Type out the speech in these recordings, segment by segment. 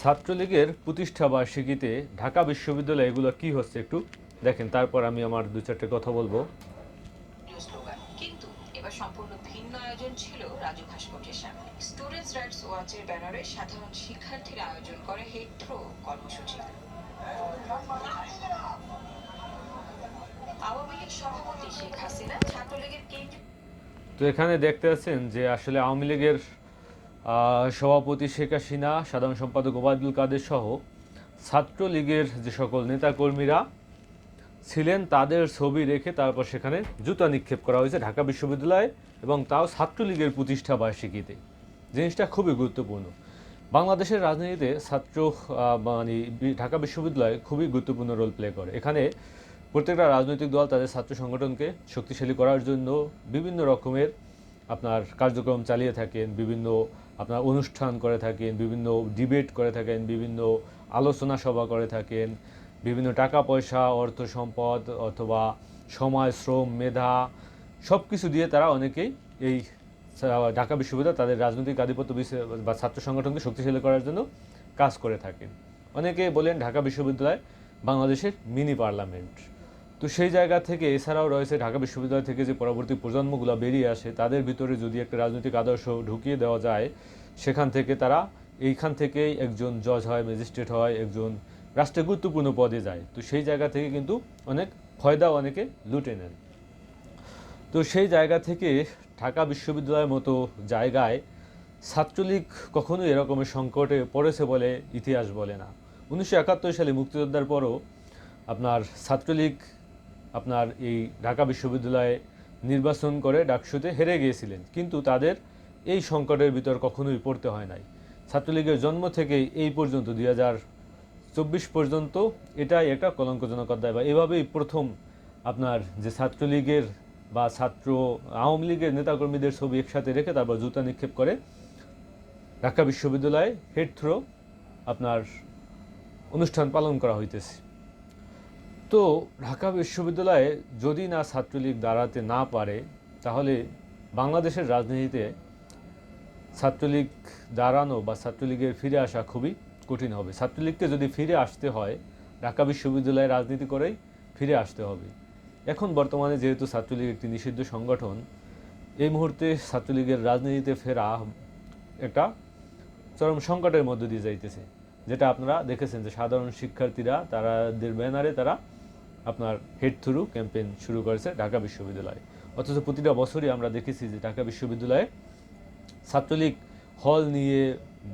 ছাত্রলীগের প্রতিষ্ঠা বার্ষিকীতে ঢাকা বিশ্ববিদ্যালয়ে এগুলো কি হচ্ছে একটু দেখেন তারপর আমি আমার দু চারটে কথা বলব। কিন্তু এবার সম্পূর্ণ ভিন্ন আয়োজন ছিল রাজু ভাস্কর্যের সামনে। স্টুডেন্টস রাইটস ওয়াচের ব্যানারে সাধারণ শিক্ষার্থীরা আয়োজন করে হেড থ্রো কর্মসূচি। আওয়ামী লীগ সভাপতি শেখ হাসিনা ছাত্রলীগের কেন্দ্রীয় তো এখানে দেখতে পাচ্ছেন যে আসলে আওয়ামী লীগের সভাপতি শেখ হাসিনা, সাধারণ সম্পাদক ওবায়দুল কাদের সহ ছাত্রলীগের যে সকল নেতাকর্মীরা ছিলেন, তাদের ছবি রেখে তারপর সেখানে জুতা নিক্ষেপ করা হয়েছে ঢাকা বিশ্ববিদ্যালয়ে এবং তাও ছাত্রলীগের প্রতিষ্ঠা বার্ষিকীতে। জিনিসটা খুবই গুরুত্বপূর্ণ। বাংলাদেশের রাজনীতিতে ছাত্র মানে ঢাকা বিশ্ববিদ্যালয় খুবই গুরুত্বপূর্ণ রোল প্লে করে। এখানে প্রত্যেকটা রাজনৈতিক দল তাদের ছাত্র সংগঠনকে শক্তিশালী করার জন্য বিভিন্ন রকমের আপনার কার্যক্রম চালিয়ে থাকেন, বিভিন্ন আপনার অনুষ্ঠান করে থাকেন, বিভিন্ন ডিবেট করে থাকেন, বিভিন্ন আলোচনা সভা করে থাকেন, বিভিন্ন টাকা, পয়সা, অর্থ সম্পদ অথবা সময়, শ্রম, মেধা সব কিছু দিয়ে তারা অনেকেই এই ঢাকা বিশ্ববিদ্যালয় তাদের রাজনৈতিক আধিপত্য বা ছাত্র সংগঠনকে শক্তিশালী করার জন্য কাজ করে থাকেন। অনেকে বলেন ঢাকা বিশ্ববিদ্যালয় বাংলাদেশের মিনি পার্লামেন্ট তো সেই জায়গা থেকে এছাড়াও রয়েছে ঢাকা বিশ্ববিদ্যালয় থেকে যে পরবর্তী প্রজন্মগুলো বেরিয়ে আসে, তাদের ভিতরে যদি একটা রাজনৈতিক আদর্শ ঢুকিয়ে দেওয়া যায়, সেখান থেকে তারা এইখান থেকেই একজন জজ হয়, ম্যাজিস্ট্রেট হয়, একজন রাষ্ট্রে গুরুত্বপূর্ণ পদে যায়। তো সেই জায়গা থেকে কিন্তু অনেক ফয়দা অনেকে লুটে নেন। তো সেই জায়গা থেকে ঢাকা বিশ্ববিদ্যালয়ের মতো জায়গায় ছাত্রলীগ কখনো এরকমের সংকটে পড়েছে বলে ইতিহাস বলে না। উনিশশো একাত্তর সালে মুক্তিযোদ্ধার পরও আপনার ছাত্রলীগ আপনার এই ঢাকা বিশ্ববিদ্যালয়ে নির্বাচন করে ডাকসুতে হেরে গিয়েছিলেন। কিন্তু তাদের এই সংকটের ভিতর কখনোই পড়তে হয় নাই। ছাত্রলীগের জন্ম থেকেই এই পর্যন্ত, দুই চব্বিশ পর্যন্ত এটাই একটা কলঙ্কজনক অধ্যায় বা এভাবেই প্রথম আপনার যে ছাত্রলীগের বা ছাত্র আওয়ামী লীগের নেতাকর্মীদের ছবি একসাথে রেখে তারপর জুতা নিক্ষেপ করে ঢাকা বিশ্ববিদ্যালয়ে হেড থ্রো আপনার অনুষ্ঠান পালন করা হইতেছে। তো ঢাকা বিশ্ববিদ্যালয়ে যদি না ছাত্রলীগ দাঁড়াতে না পারে, তাহলে বাংলাদেশের রাজনীতিতে ছাত্রলীগ দাঁড়ানো বা ছাত্রলীগের ফিরে আসা খুবই কঠিন হবে। ছাত্রলীগকে যদি ফিরে আসতে হয়, ঢাকা বিশ্ববিদ্যালয়ে রাজনীতি করেই ফিরে আসতে হবে। এখন বর্তমানে যেহেতু ছাত্রলীগ একটি নিষিদ্ধ সংগঠন, এই মুহূর্তে ছাত্রলীগের রাজনীতিতে ফেরা একটা চরম সংকটের মধ্য দিয়ে যাইতেছে। যেটা আপনারা দেখেছেন যে সাধারণ শিক্ষার্থীরা, তারাদের ব্যানারে তারা আপনার হেড থ্রু ক্যাম্পেইন শুরু করেছে ঢাকা বিশ্ববিদ্যালয়। অথচ প্রতিটা বছরই আমরা দেখেছি যে ঢাকা বিশ্ববিদ্যালয়ে ছাত্রলীগ হল নিয়ে,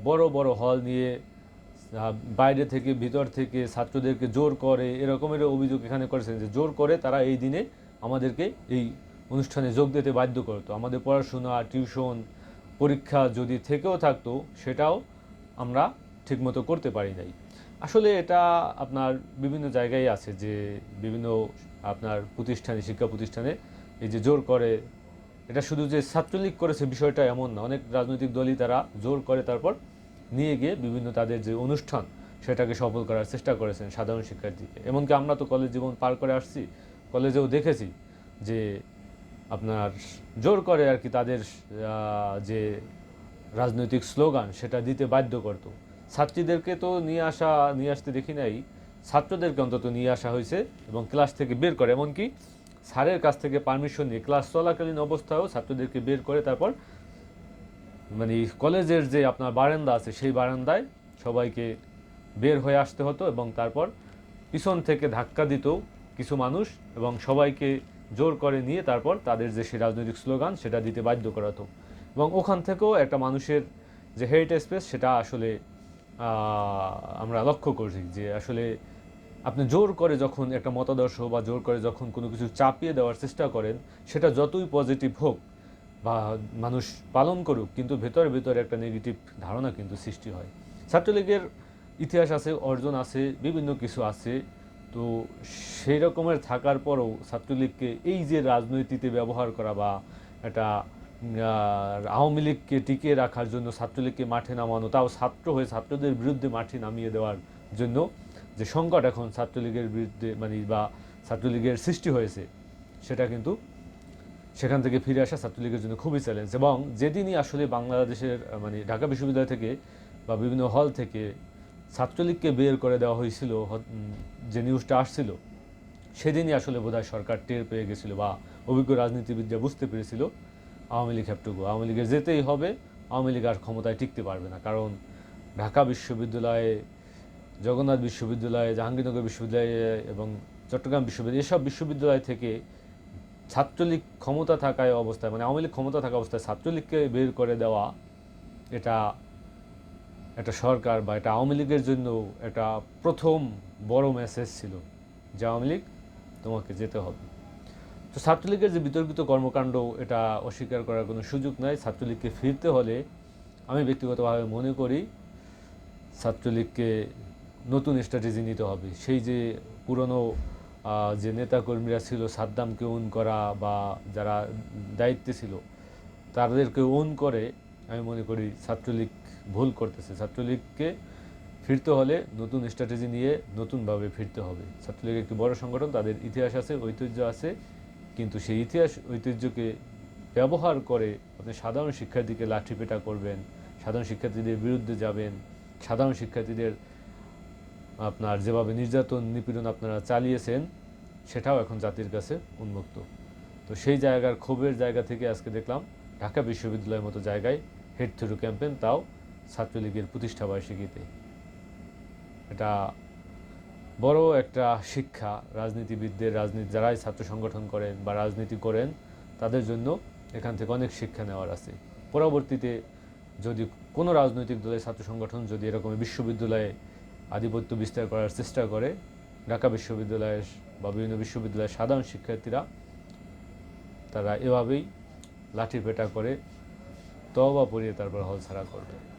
বড় বড় হল নিয়ে বাইরে থেকে ভিতর থেকে ছাত্রদেরকে জোর করে, এরকমের অভিযোগ এখানে করেছেন যে জোর করে তারা এই দিনে আমাদেরকে এই অনুষ্ঠানে যোগ দিতে বাধ্য করতো। আমাদের পড়াশোনা টিউশন পরীক্ষা যদি থেকেও থাকতো, সেটাও আমরা ঠিকমতো করতে পারি নাই। আসলে এটা আপনার বিভিন্ন জায়গায় আছে যে বিভিন্ন আপনার প্রতিষ্ঠানে, শিক্ষা প্রতিষ্ঠানে এই যে জোর করে, এটা শুধু যে ছাত্রলীগ করেছে বিষয়টা এমন না, অনেক রাজনৈতিক দলই তারা জোর করে তারপর নিয়ে গিয়ে বিভিন্ন তাদের যে অনুষ্ঠান, সেটাকে সফল করার চেষ্টা করেছেন সাধারণ শিক্ষার্থীকে। এমনকি আমরা তো কলেজ জীবন পার করে আসছি কলেজেও দেখেছি যে আপনার জোর করে আর কি তাদের যে রাজনৈতিক স্লোগান সেটা দিতে বাধ্য করতো। ছাত্রীদেরকে তো নিয়ে আসা, নিয়ে আসতে দেখি নাই। ছাত্রদেরকে অন্তত নিয়ে আসা হয়েছে এবং ক্লাস থেকে বের করে। এমনকি স্যারের কাছ থেকে পারমিশন নিয়ে ক্লাস চলাকালীন অবস্থায়ও ছাত্রদেরকে বের করে। তারপর মানে কলেজের যে আপনার বারান্দা আছে, সেই বারান্দায় সবাইকে বের হয়ে আসতে হতো এবং তারপর পিছন থেকে ধাক্কা দিত কিছু মানুষ এবং সবাইকে জোর করে নিয়ে তারপর তাদের যে সেই রাজনৈতিক স্লোগান, সেটা দিতে বাধ্য করাতো এবং ওখান থেকেও একটা মানুষের যে হেরিটেজ স্পেস সেটা আসলে আমরা লক্ষ্য করছি যে আসলে আপনি জোর করে যখন একটা মতাদর্শ বা জোর করে যখন কোনো কিছু চাপিয়ে দেওয়ার চেষ্টা করেন, সেটা যতই পজিটিভ হোক বা মানুষ পালন করুক, কিন্তু ভেতরে ভেতরে একটা নেগেটিভ ধারণা কিন্তু সৃষ্টি হয়। ছাত্রলীগের ইতিহাস আছে, অর্জন আছে, বিভিন্ন কিছু আছে। তো সেই রকমের থাকার পরও ছাত্রলীগকে এই যে রাজনীতিতে ব্যবহার করা বা একটা আওয়ামী লীগকে টিকিয়ে রাখার জন্য ছাত্রলীগকে মাঠে নামানো, তাও ছাত্র হয়ে ছাত্রদের বিরুদ্ধে মাঠে নামিয়ে দেওয়ার জন্য যে সংকট এখন ছাত্রলীগের বিরুদ্ধে মানে বা ছাত্রলীগের সৃষ্টি হয়েছে, সেটা কিন্তু সেখান থেকে ফিরে আসা ছাত্রলীগের জন্য খুবই চ্যালেঞ্জ এবং যেদিনই আসলে বাংলাদেশের মানে ঢাকা বিশ্ববিদ্যালয় থেকে বা বিভিন্ন হল থেকে ছাত্রলীগকে বের করে দেওয়া হয়েছিল, যে নিউজটা আসছিল, সেদিনই আসলে বোধহয় সরকার টের পেয়ে গেছিল বা অভিজ্ঞ রাজনীতিবিদরা বুঝতে পেরেছিল আওয়ামী লীগ হ্যাপটুকু আওয়ামী লীগের যেতেই হবে, আওয়ামী লীগ আর ক্ষমতায় টিকতে পারবে না। কারণ ঢাকা বিশ্ববিদ্যালয়ে, জগন্নাথ বিশ্ববিদ্যালয়ে, জাহাঙ্গীরনগর বিশ্ববিদ্যালয়ে এবং চট্টগ্রাম বিশ্ববিদ্যালয় এসব বিশ্ববিদ্যালয় থেকে ছাত্রলীগ ক্ষমতা থাকায় অবস্থায় মানে আওয়ামী লীগ ক্ষমতা থাকা অবস্থায় ছাত্রলীগকে বের করে দেওয়া এটা একটা সরকার বা এটা আওয়ামী লীগের জন্য এটা প্রথম বড় মেসেজ ছিল যে আওয়ামী লীগ তোমাকে যেতে হবে। তো ছাত্রলীগের যে বিতর্কিত কর্মকাণ্ড, এটা অস্বীকার করার কোনো সুযোগ নাই। ছাত্রলীগকে ফিরতে হলে আমি ব্যক্তিগতভাবে মনে করি ছাত্রলীগকে নতুন স্ট্র্যাটেজি নিতে হবে। সেই যে পুরনো যে নেতাকর্মীরা ছিল, সাদ্দামকে ওন করা বা যারা দায়িত্বে ছিল, তাদেরকে ওন করে আমি মনে করি ছাত্রলীগ ভুল করতেছে। ছাত্রলীগকে ফিরতে হলে নতুন স্ট্র্যাটেজি নিয়ে নতুনভাবে ফিরতে হবে। ছাত্রলীগ একটি বড় সংগঠন, তাদের ইতিহাস আছে, ঐতিহ্য আছে। কিন্তু সেই ইতিহাস ঐতিহ্যকে ব্যবহার করে আপনি সাধারণ শিক্ষার্থীকে লাঠিপেটা করবেন, সাধারণ শিক্ষার্থীদের বিরুদ্ধে যাবেন, সাধারণ শিক্ষার্থীদের আপনার যেভাবে নির্যাতন, নিপীড়ন আপনারা চালিয়েছেন, সেটাও এখন জাতির কাছে উন্মুক্ত। তো সেই জায়গার ক্ষোভের জায়গা থেকে আজকে দেখলাম, ঢাকা বিশ্ববিদ্যালয়ের মতো জায়গায় হেড থ্রু ক্যাম্পেন তাও ছাত্রলীগের প্রতিষ্ঠা বার্ষিকীতে। এটা বড় একটা শিক্ষা রাজনীতিবিদদের রাজনীতি যারাই ছাত্র সংগঠন করেন বা রাজনীতি করেন, তাদের জন্য এখান থেকে অনেক শিক্ষা নেওয়ার আছে। পরবর্তীতে যদি কোনো রাজনৈতিক দলের ছাত্র সংগঠন যদি এরকম বিশ্ববিদ্যালয়ে আধিপত্য বিস্তার করার চেষ্টা করে, ঢাকা বিশ্ববিদ্যালয়ের বা বিভিন্ন বিশ্ববিদ্যালয়ের সাধারণ শিক্ষার্থীরা, তারা এভাবেই লাঠি পেটা করে তবা পরিয়ে তারপর হল ছাড়া করবে।